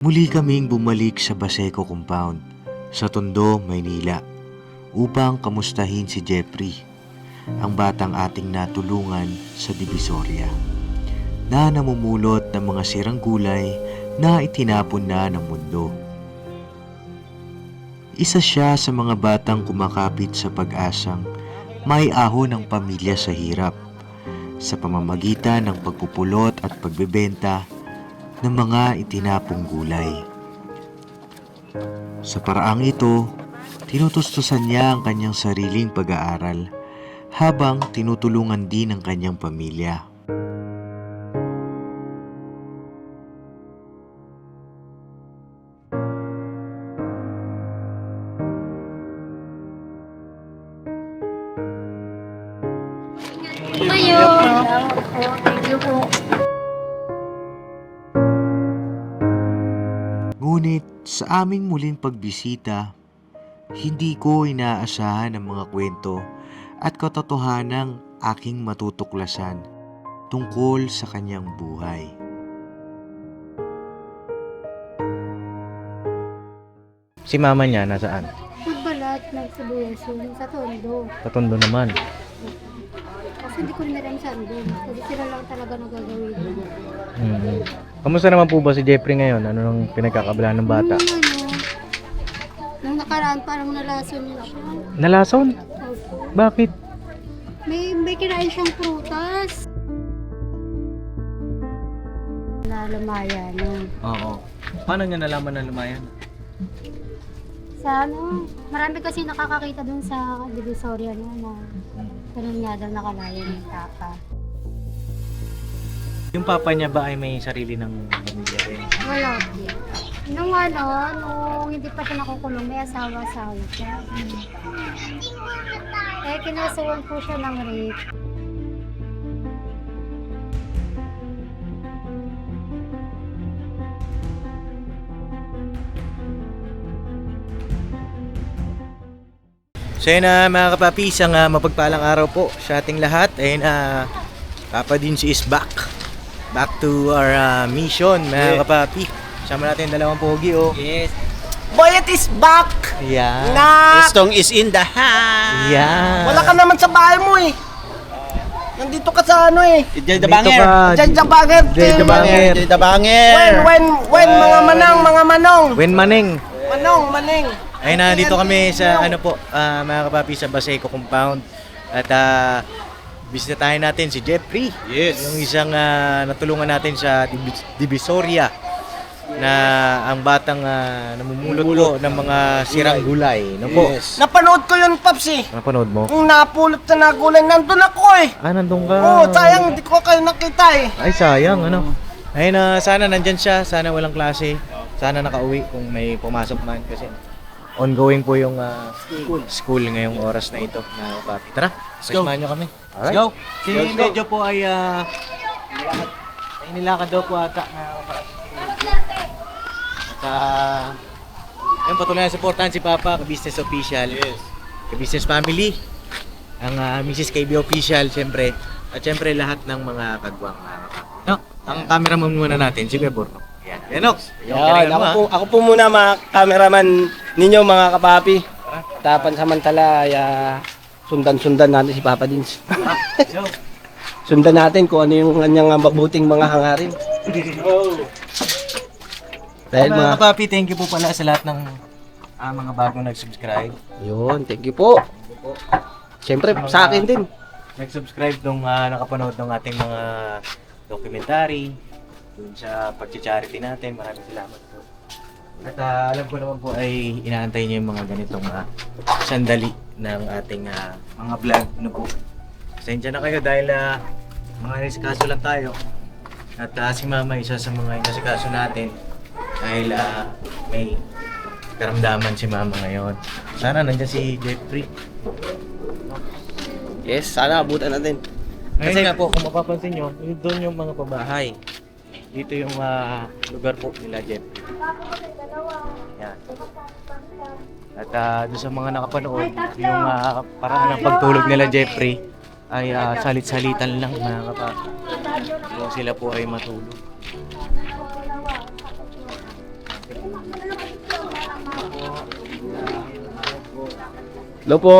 Muli kaming bumalik sa Baseco Compound sa Tondo, Maynila upang kamustahin si Jeffrey, ang batang ating natulungan sa Divisoria na namumulot ng mga sirang gulay na itinapon na ng mundo. Isa siya sa mga batang kumakapit sa pag-asang may ahon ng pamilya sa hirap sa pamamagitan ng pagpupulot at pagbebenta ng mga itinapong gulay. Sa paraang ito, tinutustusan niya ang kanyang sariling pag-aaral habang tinutulungan din ang kanyang pamilya. Kayo. Thank you po. Sa aming muling pagbisita, hindi ko inaasahan ang mga kwento at katotohanang aking matutuklasan tungkol sa kanyang buhay. Si mama niya nasaan? Nagbalat, nagsibuyas yun sa tondo. Katondo naman. Hindi ko rin alam saan doon. Kasi sila lang talaga nagagawin. Mm. Kamusta naman po ba si Jeffrey ngayon? Ano nang pinagkakabalaan ng bata? Nung ano, nung nakaraan parang nalason niya siya. Nalason? Opo. Bakit? May, may kinain siyang prutas. Na lumaya, no? Oo. Paano niya nalaman na lumayan? Sa ano, marami kasi nakakakita dun sa Divisoria no, na ganun nga daw nakalaya ng tapa. Yung papa niya ba ay may sarili ng pamilya rin? Wala din. Nung ano, nung hindi pa siya nakukulong, may asawa-asawa siya. Eh, kinasuhan po siya ng rape. So yun na mga kapapi, isang ah, mapagpalang araw po sa ating lahat. Ayun, uh, Papa Dins is back. Back to our ah, mission mga kapapi. Sama natin yung dalawang pogi oh. Yes. Boyet is back! Yeah. Na! Stong is in the house! Yeah. Wala ka naman sa bahay mo eh. Nandito ka sa ano eh. Diyan Dito ka. Diyan the banger. Diyan the banger. Diyan the banger. When, when, when, mga manang, mga manong. Wen Maneng. Manong, maning. Ay na dito kami sa ano po, ah, mga kapapi sa Baseco compound. At uh, bisitahin natin si Jeffrey. Yes. Yung isang ah, natulungan natin sa Divis- Divisoria na ang batang ah, namumulot po ng mga sirang gulay. No po? Napanood ko yun, Paps eh. Napanood mo? Yung napulot na nagulay, nandun ako eh. Ah, nandun ka. Oo, sayang, hindi ko kayo nakita eh. Ay, sayang. Ano? Ay na sana nandyan siya. Sana walang klase. Sana nakauwi kung may pumasok man. Kasi ongoing po yung ah, school ngayong oras na ito. Na kapapi. Tara, samahan nyo kami. Let's go. Si Medyo po ay ay nilakad daw po ata na kapapi. At ah, yung patuloy na supportahan si Papa, ka-business official. Yes. Ka-business family. Ang ah, Mrs. KB official, syempre. At syempre lahat ng mga kagwang. mga kapapi. No, ang cameraman muna natin, si Bebor. Enox. Yan, ako po, ako po muna mga cameraman ninyo mga kapapi. Tapan samantala ay ah, sundan-sundan natin si Papa Dins. Sundan natin kung ano yung kanyang ah, mabuting mga hangarin. Dahil mga mga... kapapi, thank you po pala sa lahat ng ah, mga bagong nag-subscribe. Yun, thank you po. Siyempre, sa akin din. Nag-subscribe nung ah, nakapanood ng ating mga documentary dun sa pag-charity natin. Maraming salamat po. At ah, alam ko naman po ay inaantay niyo yung mga ganitong ah, sandali ng ating ah, mga vlog. Ano po. Pasensya na kayo dahil ah, mga nasikaso lang tayo. At ah, si Mama isa sa mga nasikaso natin dahil ah, may karamdaman si Mama ngayon. Sana nandiyan si Jeffrey. Yes, sana abutan natin. Kasi nga po, kung mapapansin nyo, yun doon yung mga pabahay. Dito yung ah, lugar po nila Jeff. Yan. At ah, doon sa mga nakapanood, yung ah, paraan ng pagtulog nila Jeffrey ay ah, salit-salitan lang mga kapatid. Kung sila po ay matulog. Hello po.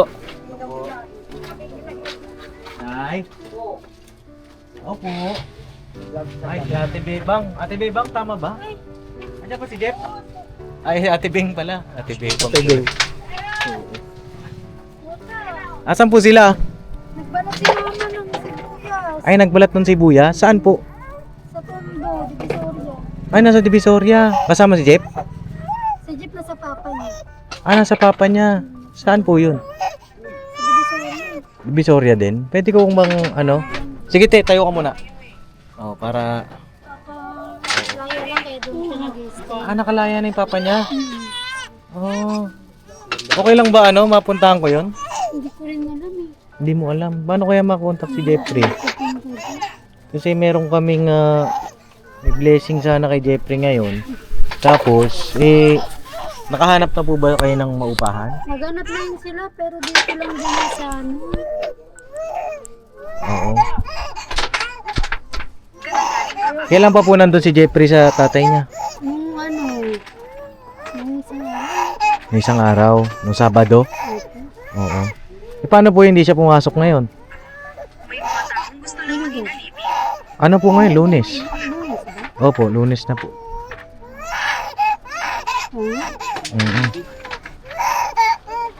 Nay. Opo. Ay, si Ate Bebang. Ate Bebang, tama ba? Andiyan pa si Jeff? Ay, Ate Beng pala. Ate Bebang. Ate Beng. Asan po sila? Nagbalat si mama ng sibuyas. Ay, nagbalat ng sibuyas. Saan po? Sa tondo, divisoria. Ay, nasa Divisoria. Kasama si Jeff? Sa jeep na sa papa niya. Ah, nasa papa niya. Saan po yun? Sa divisoria. Divisoria din? Pwede ko bang ano? Sige te, tayo ka muna. Oh, para... Laya lang kaya doon siya nag-stay. Ah, nakalaya na yung papa niya? Oh. Okay lang ba ano, mapuntahan ko yon? Hindi ko rin alam eh. Hindi mo alam. Paano kaya makontak si Jeffrey? Kasi meron kaming ah, may blessing sana kay Jeffrey ngayon. Tapos, eh, nakahanap na po ba kayo ng maupahan? Maghanap na yun sila pero dito lang din sa ano. Oo. Kailan pa po nandun si Jeffrey sa tatay niya? Nung ano, nung isang araw. Nung isang araw, nung Sabado? Oo. E paano po hindi siya pumasok ngayon? Ano po ngayon? Lunes? Opo, lunes na po. Oo. mm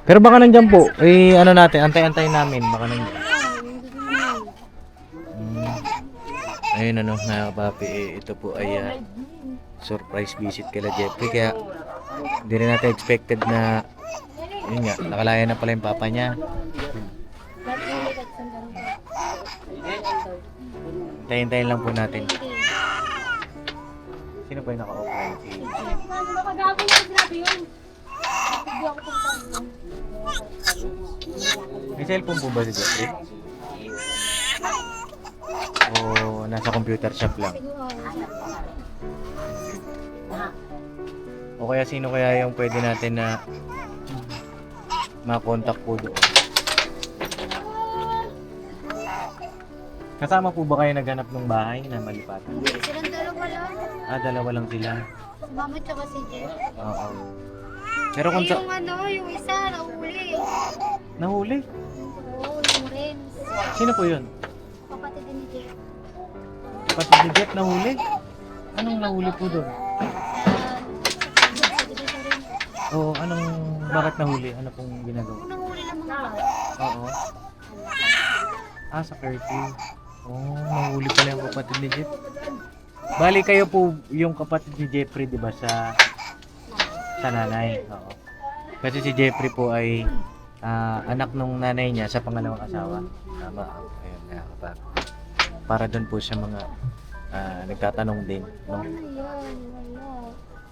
Pero baka nandyan po. Eh, ano natin, antay-antay namin. Baka nandyan. Ayun ano, mga kapapi, eh, ito po ay ah, surprise visit kila Jeffrey. Kaya, hindi rin natin expected na, yun nga, nakalaya na pala yung papa niya. Tayin-tayin lang po natin. Sino ba yung naka-offline? Si... May cellphone po ba si Jeffrey? O nasa computer shop lang? O kaya sino kaya yung pwede natin na makontak po doon? Kasama po ba kayo naghanap ng bahay na malipatan? Silang dalawa lang. Ah, dalawa lang sila. Si mama tsaka si Jeff. Oo. Pero kung sa... yung ano, yung isa, nahuli. Nahuli? Oo, yung Renz. Sino po yun? Kapatid. Kapatid ni Jeff nahuli? Anong nahuli po doon? Oo, anong... Bakit nahuli? Ano pong ginagawa? Unang huli ng mga. Oo. Ah, sa curfew. Oo, nahuli pala yung kapatid ni Jeff. Bali kayo po yung kapatid ni Jeffrey, di ba, sa sa nanay. Oo. Kasi si Jeffrey po ay ah, anak nung nanay niya sa pangalawang asawa. Tama. Ayun nga kapag. Para doon po sa mga ah, nagtatanong din, no? Ano? Wala.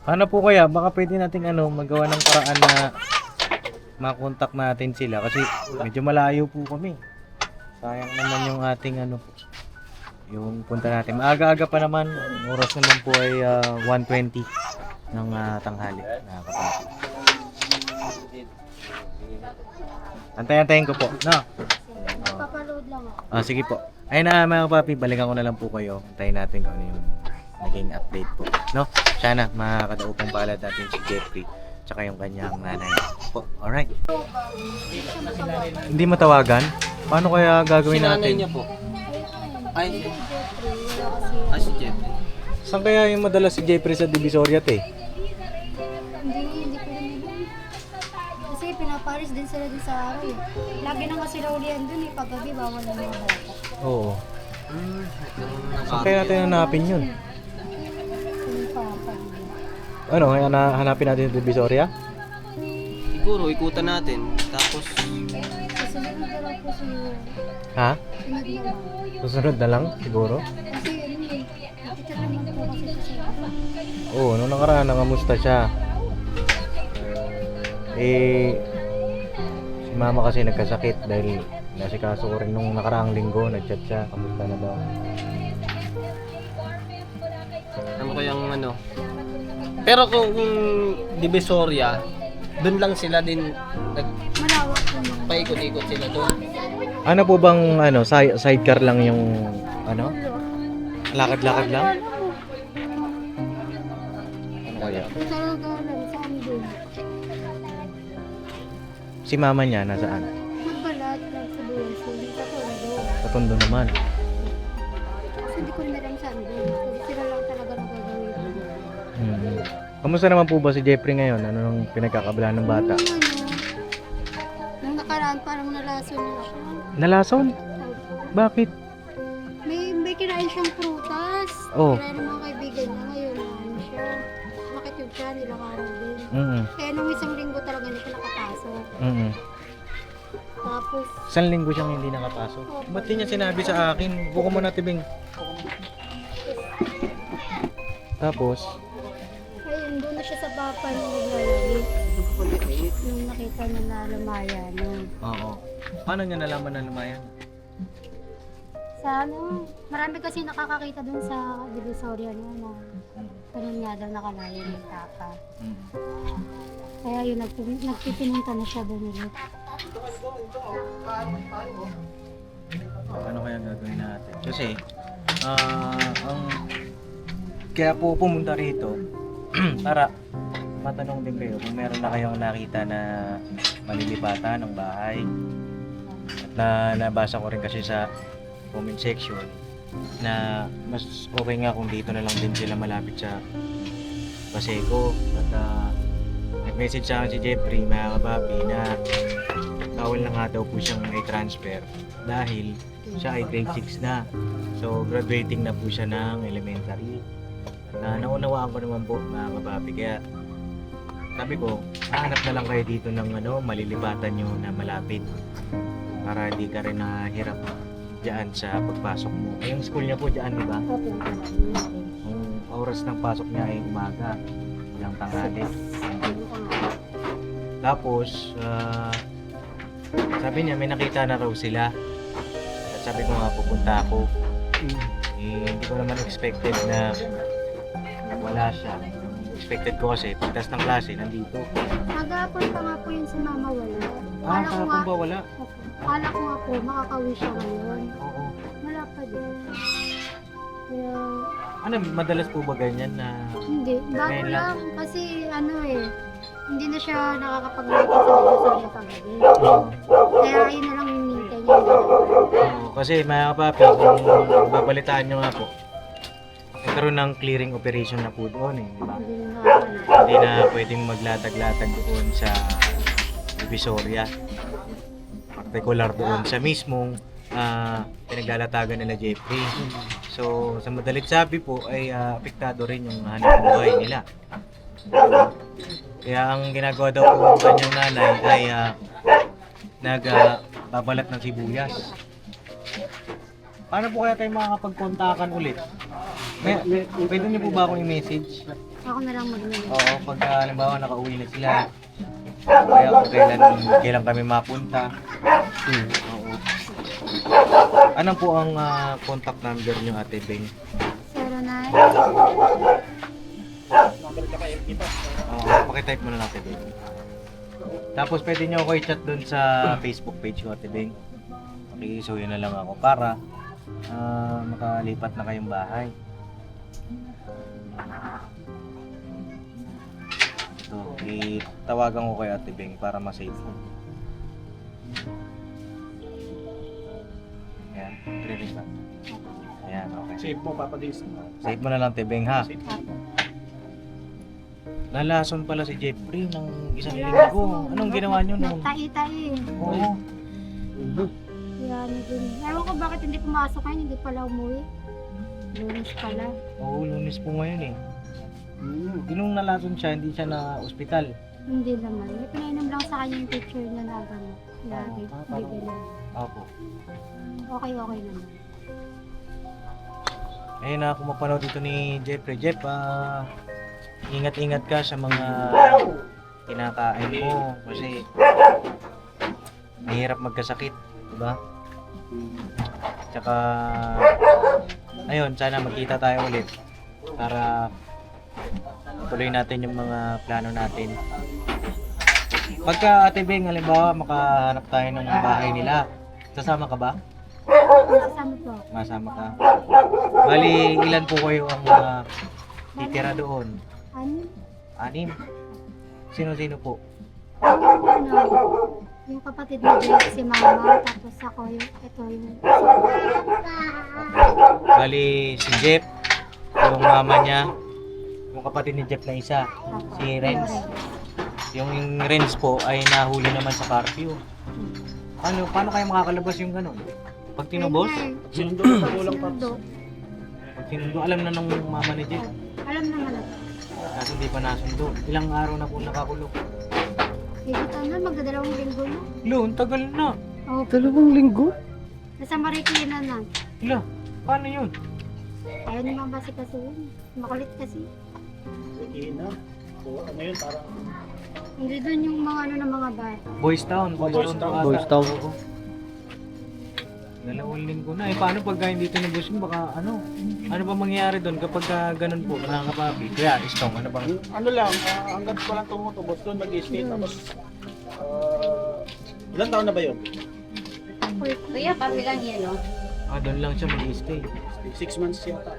Paano po kaya? Baka pwede nating ano, magawa ng paraan na makontak natin sila kasi medyo malayo po kami. Sayang naman yung ating ano po. Yung punta natin. Maaga-aga pa naman. Oras naman po ay ah, 1.20 ng ah, tanghali. Nakakapagod. Antayin-antayin ko po. No? Papaload lang ako. Ah, sige po. Ayun na mga papi, balikan ko na lang po kayo. Antayin natin kung ano yung naging update po. No? Sana makakadaupang palad natin si Jeffrey tsaka yung kanyang nanay po. Alright. Hindi matawagan? Paano kaya gagawin natin? po. Ay, Jeffrey, wala kasi. ah, si Jeff. Saan kaya yung madala si Jeffrey sa Divisoria te? Hindi, hindi ko rin alam. Kasi pinaparis din sila dun sa araw eh. Lagi na nga sila ulian dun eh. Paggabi, bawal na mga bata. Oo. Saan kaya natin hanapin yun? Yung. Ano, kaya na hanapin natin sa Divisoria? Siguro, ikutan natin. Tapos, Susunod na daw po si Ha? Na lang. Susunod na lang siguro? Kasi ano eh, teacher naman po kasi siya sa Oo, nung nakaraan, nangamusta siya. Eh, si mama kasi nagkasakit dahil nasikaso ko rin nung nakaraang linggo, nagchat siya, kamusta na daw. ano kayang ano. Pero kung, kung Divisoria, doon lang sila din Malawak po naman. nagpaikot-ikot sila doon. Ano po bang ano, si- sidecar lang yung ano? Lakad-lakad lang? kaya? Saan din? Si mama niya, nasaan? Tondo. Sa tondo naman. Kasi hindi ko saan din. Kasi sila lang talaga nagagawin. Hmm. Kamusta naman po ba si Jeffrey ngayon? Ano nung pinagkakabalaan ng bata? Nung ano, nung nakaraan parang nalaso na siya. Nalason? Bakit? May, may kinain siyang prutas. Oh. Kaya ng mga kaibigan niya ngayon, ano siya. Bakit yun siya, nilang araw din. Mm Kaya nung isang linggo talaga hindi siya nakapasok. mm Tapos, Isang linggo siyang hindi nakapasok. Ba't di niya sinabi sa akin? Buko mo na tibing. Tapos, ayun, doon na siya sa papa nung naglalagay. Nung nakita niya na lumaya na. oo. Paano niya nalaman na lumayan? Sa ano, marami kasi nakakakita doon sa Divisoria no, na ganun nga daw nakalaya ng tapa. Mm. Kaya yun, nagpin- nagpipinunta na siya doon ulit. Ano kaya gagawin natin? Kasi, ah, ang kaya po pumunta rito para matanong din kayo kung meron na kayong nakita na malilipatan ng bahay. At na nabasa ko rin kasi sa comment section na mas okay nga kung dito na lang din sila malapit sa Paseco at ah, nag-message sa akin si Jeffrey mga kababi na bawal na nga daw po siyang may transfer dahil siya ay grade 6 na. So, graduating na po siya ng elementary. At na naunawaan ko naman po mga kababi. Kaya, sabi ko, hanap na lang kayo dito ng ano, malilibatan nyo na malapit. Para hindi ka rin nahirap dyan sa pagpasok mo. Eh, yung school niya po dyan, di ba? Opo, Ang oras ng pasok niya ay umaga. Ilang tanghali. Tapos, ah, sabi niya, may nakita na raw sila. At sabi ko nga, pupunta ako. Eh, hindi ko naman expected na wala siya. Expected ko kasi, pagtas ng klase, nandito. Magapon pa nga po yun si Mama wala. Ah, Akala ko kahapon nga, ba wala? Opo. Akala ko nga po, makakawi siya ngayon. Oo. Wala pa din. Kaya, Ano, madalas po ba ganyan na... hindi. Bago Ngayon lang. lang. Kasi ano eh, hindi na siya nakakapag-lapit sa Divisoria pagabi. Kaya yun na lang yung niya. Oo, kasi mga kapapi, kung babalitaan nyo nga po, nagkaroon ng clearing operation na po doon eh, di ba? Hindi na hindi na pwedeng maglatag-latag doon sa Divisoria. Particular doon sa mismong ah, pinaglalatagan nila Jeffrey. So, sa madalit sabi po ay ah, apektado rin yung hanap buhay nila. Kaya ang ginagawa daw po ng kanyang nanay ay ah, nag ah, babalat ng sibuyas. Paano po kaya tayo makakapagkontakan ulit? May, pwede niyo po ba akong i-message? Ako na lang mag-mail. Oo, pagka halimbawa nakauwi na sila. Kaya kung kailan, kailan kami mapunta. Hmm. Oo. Ano po ang ah, contact number niyo Ate Beng? 09. Oo, pakitype mo na lang Ate Beng. Tapos pwede niyo ako i-chat doon sa Facebook page ko Ate Beng. Pakisuyo na lang ako para ah, makalipat na kayong bahay. Ito, itawagan ko kay Ate Beng para ma-save mo. Ayan, training ba? Ayan, okay. Save mo, Papa Dins. Save mo na lang, Tebeng, ha? Nalason pala si Jeffrey ng isang linggo. Anong ginawa niyo noon? Nagtai-tai. Oo. Kaya ano din. Ewan ko bakit hindi pumasok ngayon, hindi pala umuwi. Lunes pala. Oo, lunes po ngayon eh. Yung nalason siya, hindi siya na ospital. Hindi naman. May pinainom lang sa kanya yung picture niya na gano'n. Lagi. Ah, parang- Bibili. Opo. Okay, okay naman. Ayun na, kung mapanood ito ni Jeffrey. Jeff, ah, ingat-ingat ka sa mga kinakain mo kasi mahirap magkasakit, di ba? Tsaka, ayun, sana magkita tayo ulit para tuloy natin yung mga plano natin. Pagka Ate Beng, halimbawa, makahanap tayo ng bahay nila, sasama ka ba? Kasama po. Masama ka. Bali, ilan po kayo ang mga titira doon? Anim. Sino-sino po? Ano, yung kapatid ni Jake, si mama, tapos ako yung, ito yung, Bali, si Jeff, yung mama niya, yung kapatid ni Jeff na isa, si Renz. Yung Renz po ay nahuli naman sa curfew. Ano, paano kayo makakalabas yung gano'n? Pag tinubos? Sinundo. Sinundo. Pag sinundo, alam na ng mama ni Jeff. Alam naman ako. Kaso hindi pa nasundo. Ilang araw na po nakakulong. Higit ano, magdadalawang linggo na. Lo, ang tagal na. Oh, Dalawang linggo? nasa Marikina na. Lo, paano yun? Ayaw ni mama si kasi yun. Makulit kasi. ano yun, parang Hindi doon yung mga ano ng mga bata. Boys Town. Boys, Boys Town. Boys Town. Oo. Dalawang linggo na. Eh, paano pag hindi tinubos yun? Baka ano? Ano ba mangyayari doon kapag ah, ganun po, mga kapapi? Kaya, Istong, ano bang? ano lang, ah, hanggang ko lang tumutubos doon nag-stay tapos ah, ilang taon na ba yun? Kuya, pabilang yan, no? Ah, doon lang siya mag-stay. Six months yata.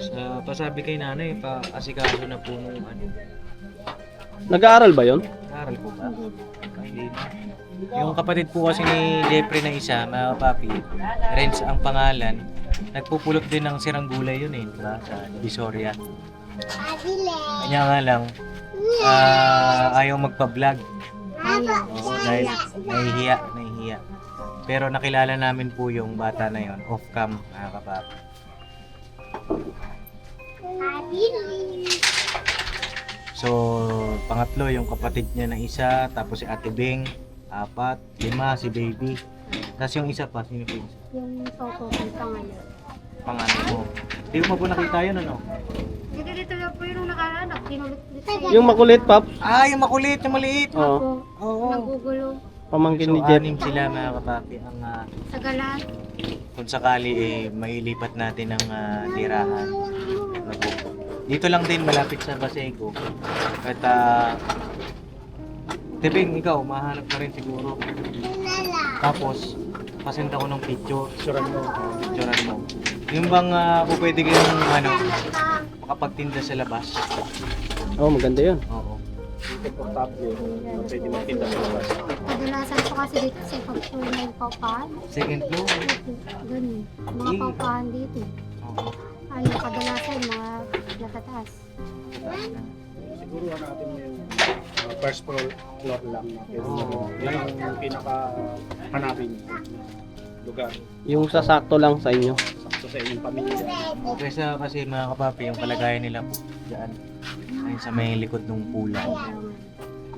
Sa pasabi kay nanay, pa asikaso na po nung ano. Nag-aaral ba yon? Aral po ba? Hindi. Hindi na. Yung kapatid po kasi ni Jeffrey na isa, mga papi, Renz ang pangalan, nagpupulot din ng sirang gulay yun eh, di ba? Sa Divisoria. Kanya nga lang, ah, ayaw magpa-vlog. Oo, dahil nahihiya, nahihiya. Pero nakilala namin po yung bata na yon off-cam, mga kapapi. So, pangatlo yung kapatid niya na isa, tapos si Ate Bing, apat, lima, si Baby. Tapos yung isa pa, sino po yung isa? Yung photo ko pangalan. Pangalan mo. Hindi mo po nakita yun, ano? Dito dito lang po yung nakalanak. Kinulit dito Yung makulit, Paps. Ah, yung makulit, yung maliit. Oo. Ako, Oo. nagugulo. Pamangkin So, ni Jeff. anim sila mga kapapi. Ang, ah, Sa galan. kung sakali, eh, mailipat natin ang ah, tirahan. Dito lang din, malapit sa Baseco. At, ah, Tebing, ikaw, mahanap ka rin siguro. Tapos, pasenda ko ng picture. Suran mo. Picturean mo. Yung bang uh, pwede kayong ano, makapagtinda sa labas? Oh, maganda yun. Oo. Komportable. Pwede magtinda sa labas. Kadalasan po kasi dito sa pagpulo ng paupahan. Second floor. Ganun. Mga paupahan dito. Oo. Ano, kadalasan mga natataas. Hanapin mo yung ah, first floor, floor lang. Pero Oo. yan ang pinaka hanapin lugar. Yung sasakto lang sa inyo. Sakto sa inyong pamilya. Kesa kasi mga kapapi, yung kalagayan nila po dyan. Ay sa may likod ng pula.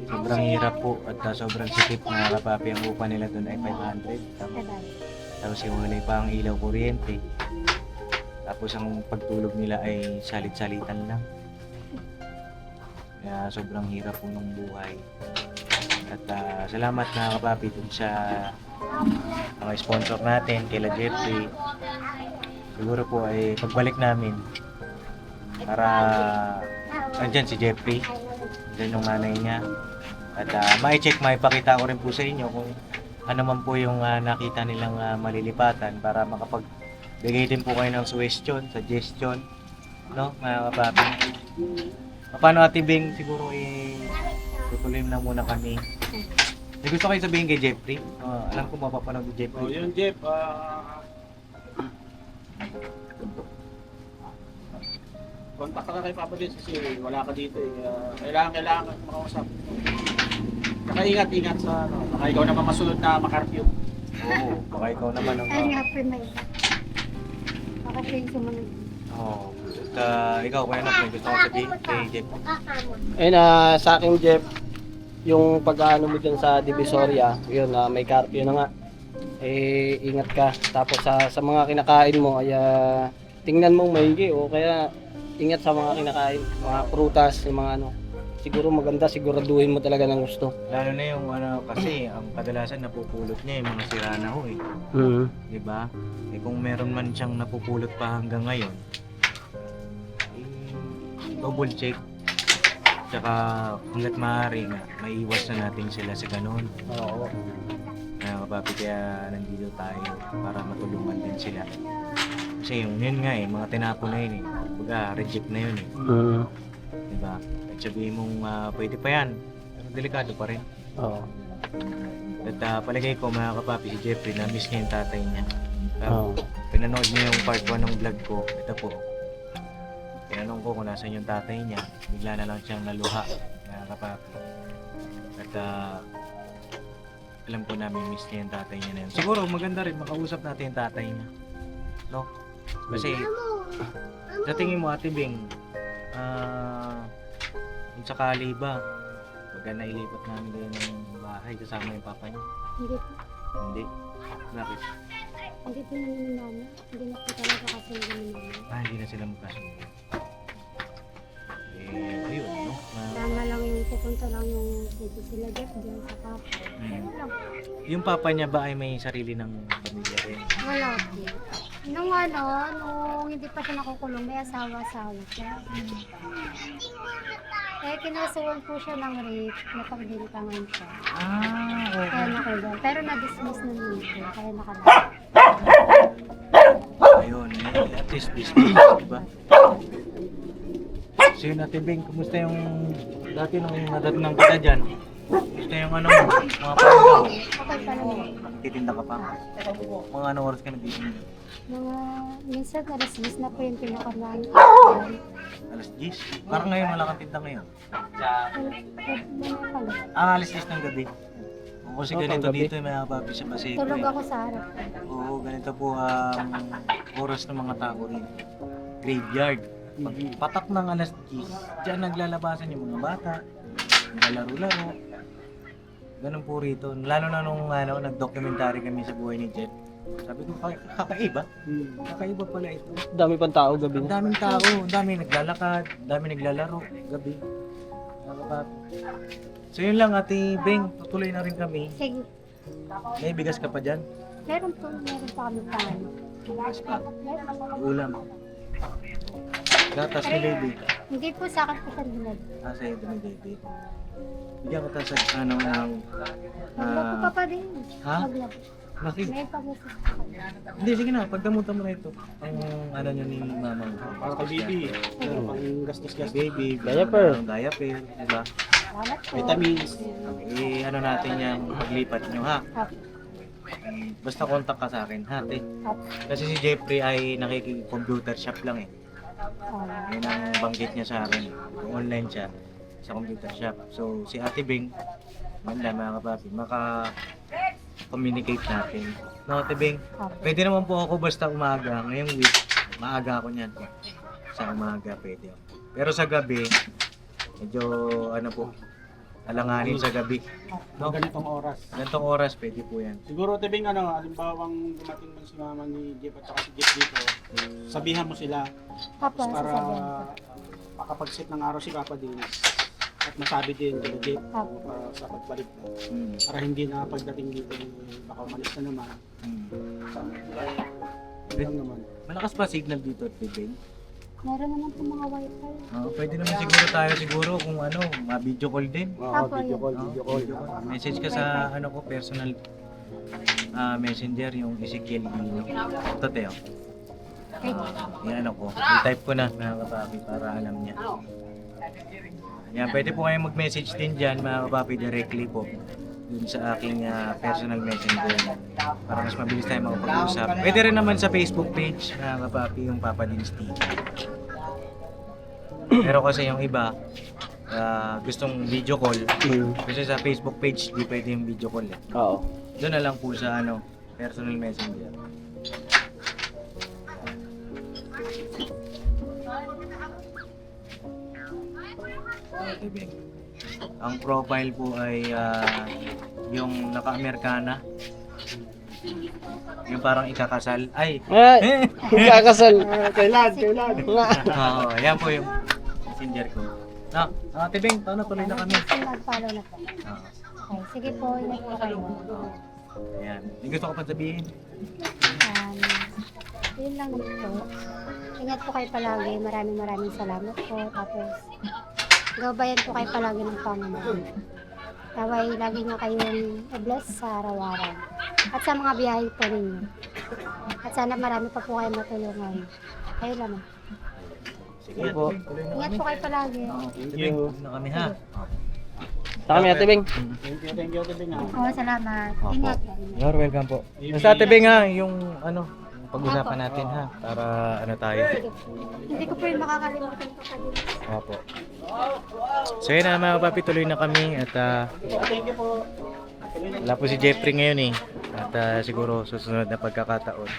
Sobrang hirap po at uh, sobrang sikip mga kapapi. Ang upa nila doon ay 500. Tapos, tapos yung wala pa ang ilaw kuryente. Tapos ang pagtulog nila ay salit-salitan lang. Kaya sobrang hirap po ng buhay. At ah, salamat mga kapapi dun sa mga sponsor natin, kila Jeffrey. Siguro po ay pagbalik namin para andyan si Jeffrey, andyan yung nanay niya. At uh, ma-check, maipakita ko rin po sa inyo kung ano man po yung ah, nakita nilang ah, malilipatan para makapagbigay din po kayo ng suggestion, suggestion, no, mga kapapi. Paano Ate Bing, siguro eh, tutuloy na muna kami. May gusto kayo sabihin kay Jeffrey? Ah, alam ko mapapanood ni Jeffrey. Oh, yun Jeff, ah kontak ka kay Papa Dins kasi wala ka dito eh. Ah, kailangan, kailangan ka makausap. Saka ingat-ingat sa ano, baka ikaw naman masunod na makarfew. Oo, baka ikaw naman ang... Ay, nga po may Baka po yung sumunod. Oo. Ah, ikaw, kaya na, may gusto ko sabihin kay Jeff. Ayun, ah, sa akin, Jeff, yung pag-ano mo dyan sa Divisoria, yun, na may curfew na nga. Eh, ingat ka. Tapos sa, sa mga kinakain mo, ay ah, tingnan mo maigi o kaya ingat sa mga kinakain, mga prutas, yung mga ano. Siguro maganda, siguraduhin mo talaga ng gusto. Lalo na yung ano, kasi ang kadalasan napupulot niya yung mga sira na ho eh. Mm. Di ba? Eh kung meron man siyang napupulot pa hanggang ngayon, double check. Tsaka hanggat maaari nga, maiwas na natin sila sa ganun. Oo. Kaya kapapi, kaya nandito tayo para matulungan din sila. Kasi yung yun nga eh, mga tinapon na yun eh. Baga, reject na yun eh. Mm. Di ba? At sabihin mong ah, pwede pa yan. Pero delikado pa rin. Oo. At ah, palagay ko mga kapapi si Jeffrey na miss niya yung tatay niya. Ah, Oo. pinanood niya yung part 1 ng vlog ko. Ito po. Tinanong ko kung nasan yung tatay niya. Bigla na lang siyang naluha. Mga kapapi. At ah, alam ko na may miss niya yung tatay niya na yun. Siguro maganda rin makausap natin yung tatay niya. No? Kasi sa tingin mo Ate Bing, ah, kung sakali ba, pagka nailipat namin kayo ng bahay kasama yung papa niya? Hindi po. Hindi. Bakit? Hindi namin ni mama. Hindi na po talaga namin ni mama. Ah, hindi na sila magkasundo. Eh, ayun, no? Na, Tama lang yung pupunta lang yung dito sila Jeff dyan sa kap. mm. Yung papa niya ba ay may sarili ng pamilya rin? Wala po. Nung ano, nung hindi pa siya nakukulong, may asawa-asawa siya. Eh, kinasuhan po siya ng rape, napagbintangan siya. Ah, Kaya nakulong. Pero na-dismiss na nito, kaya nakalong. At least business, di ba? So yun, Ate Bing, kumusta yung dati nung nadatnang kita dyan? Kumusta yung ano, mga pangalaw? Okay pa naman. Titinda ka pa? Mga anong oras ka nagtitinda? Mga, minsan na-dismiss na po yung pinakaman. Alas 10? Parang ngayon wala kang tinda ngayon. Ah, alas 10 ng gabi. O, kasi Oh, ganito panggabi. dito yung mga papi sa Pasig. Tulog ako sa harap. Oo, ganito po ang oras ng mga tao rin. Graveyard. Pag patak ng alas 10, dyan naglalabasan yung mga bata, naglalaro-laro. Ganun po rito. Lalo na nung ano, nag-documentary kami sa buhay ni Jet. Sabi ko, "Kaka- kakaiba. Kakaiba pala ito. Dami pang tao gabi Ang na. daming tao, ang daming naglalakad, ang daming naglalaro gabi. Mga kapapi. So yun lang, Ate Beng, tutuloy na rin kami. Sige. May bigas ka pa dyan? Meron po, meron pa kami paano. Ulam. Gatas ni baby. Hindi po sa akin po siya dinag. Ah, sa'yo ito ni baby. Bigyan kita sa ano ng... Maglako pa Ah, pa rin. ha? Maglako. bakit? May Hindi, sige na. Pagdamutan mo na ito. Ang ano nyo ni mama mo. Para kay baby. Pang gastos-gastos. Baby, Diaper. Diaper, diba? Vitamins. Eh, ano natin yan, paglipat nyo ha. Basta contact ka sa akin, ha, te. Kasi si Jeffrey ay nakiki-computer shop lang eh. Ah, Yun ang banggit niya sa akin. Online siya sa computer shop. So, si Ate Bing, ganda mga kapapi, maka-communicate natin. No, Ate Bing, pwede naman po ako basta umaga. Ngayong week, maaga ako niyan. Sa umaga pwede ako. Pero sa gabi, medyo ano po, alanganin sa gabi. No? Ganitong oras. Ganitong oras, pwede po yan. Siguro, Tebing, ano, alimbawang dumating man si mama ni Jeff at saka si Jeff dito, sabihan mo sila Apo, para sasabihin ko. makapag-set ng araw si Papa Dennis. At masabi din kay Jeff Apo. para sa pagbalik mo. Hmm. Para hindi na pagdating dito, baka umalis na naman. Hmm. Yun lang naman. Malakas pa signal dito at Bing? Meron naman po mga wifi. Oo, pwede naman siguro tayo siguro kung ano, ma-video call din. Oo, Apo, video yun. call, Oo, video call. video call. Message ka sa ano ko, personal ah, messenger, yung Ezekiel Gino. Ito, Teo. Okay. Yan ano ko. I-type ko na, mga kapapi, para alam niya. Yan, pwede po kayong mag-message din dyan, mga kapapi, directly po. Dun sa aking ah, personal messenger. Para mas mabilis tayo makapag-usap. Pwede rin naman sa Facebook page, mga kapapi, yung Papa Dins TV. Pero kasi yung iba, ah, gustong video call, Hmm. kasi sa Facebook page, di pwede yung video call eh. Oo. Doon na lang po sa ano, personal messenger. Ang profile po ay ah, yung naka-Amerikana. Yung parang ikakasal. Ay! Ay, kakasal. Kailan? Kailan? Oo, yan po yung messenger ko. No, ah, Tibing, paano tuloy na kami? Sige, mag-follow na po. Oo. Okay, sige po, ingat po kayo. Ayan. May gusto ko pa sabihin. Um, yun lang po. Ingat po kayo palagi. Maraming maraming salamat po. Tapos, gabayan po kayo palagi ng Panginoon. Naway, lagi niyo kayong bless sa araw-araw. At sa mga biyahe po ninyo. At sana marami pa po kayo matulungan. Kayo lamang. Sige po. Ingat po kayo palagi. Thank you. na kami ha. Sa kami, Ate Beng. Thank you, thank you, Tibing. ah. Oo, salamat. Opo. Ingat. You're welcome po. Sa Ate Beng ha, yung ano, pag-usapan natin ha, para ano tayo. Hindi ko po yung makakalimutan ko kanina. Opo. So yun na mga papi, tuloy na kami at ah, Thank you po. wala po si Jeffrey ngayon eh. At ah, siguro susunod na pagkakataon.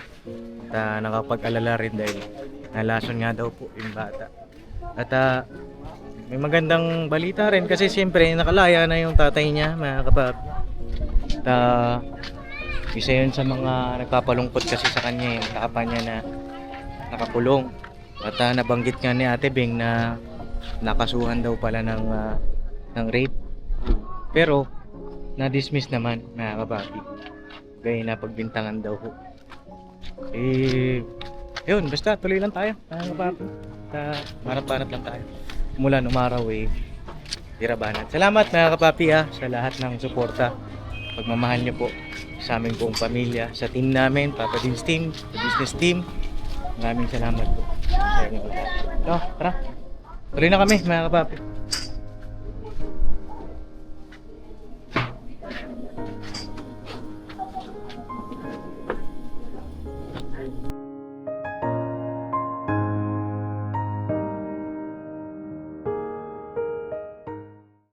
At ah, nakapag-alala rin dahil nalason nga daw po yung bata. At ah, may magandang balita rin kasi siyempre nakalaya na yung tatay niya mga kapapi. At ah, isa yun sa mga nagpapalungkot kasi sa kanya yung kapa niya na nakakulong. At ah, nabanggit nga ni Ate Beng na nakasuhan daw pala ng ah, ng rape. Pero na-dismiss naman mga kapapi. Kaya napagbintangan daw ho. Eh, yun, basta tuloy lang tayo mga kapapi. Sa manat-panat lang tayo. Mula nung araw eh, tirabanan. Salamat mga kapapi ha, sa lahat ng suporta. Pagmamahal niyo po sa aming buong pamilya, sa team namin, Papa Din's team, sa business team. Maraming salamat po. Sa inyo. So, tara. Tuloy na kami mga kapapi.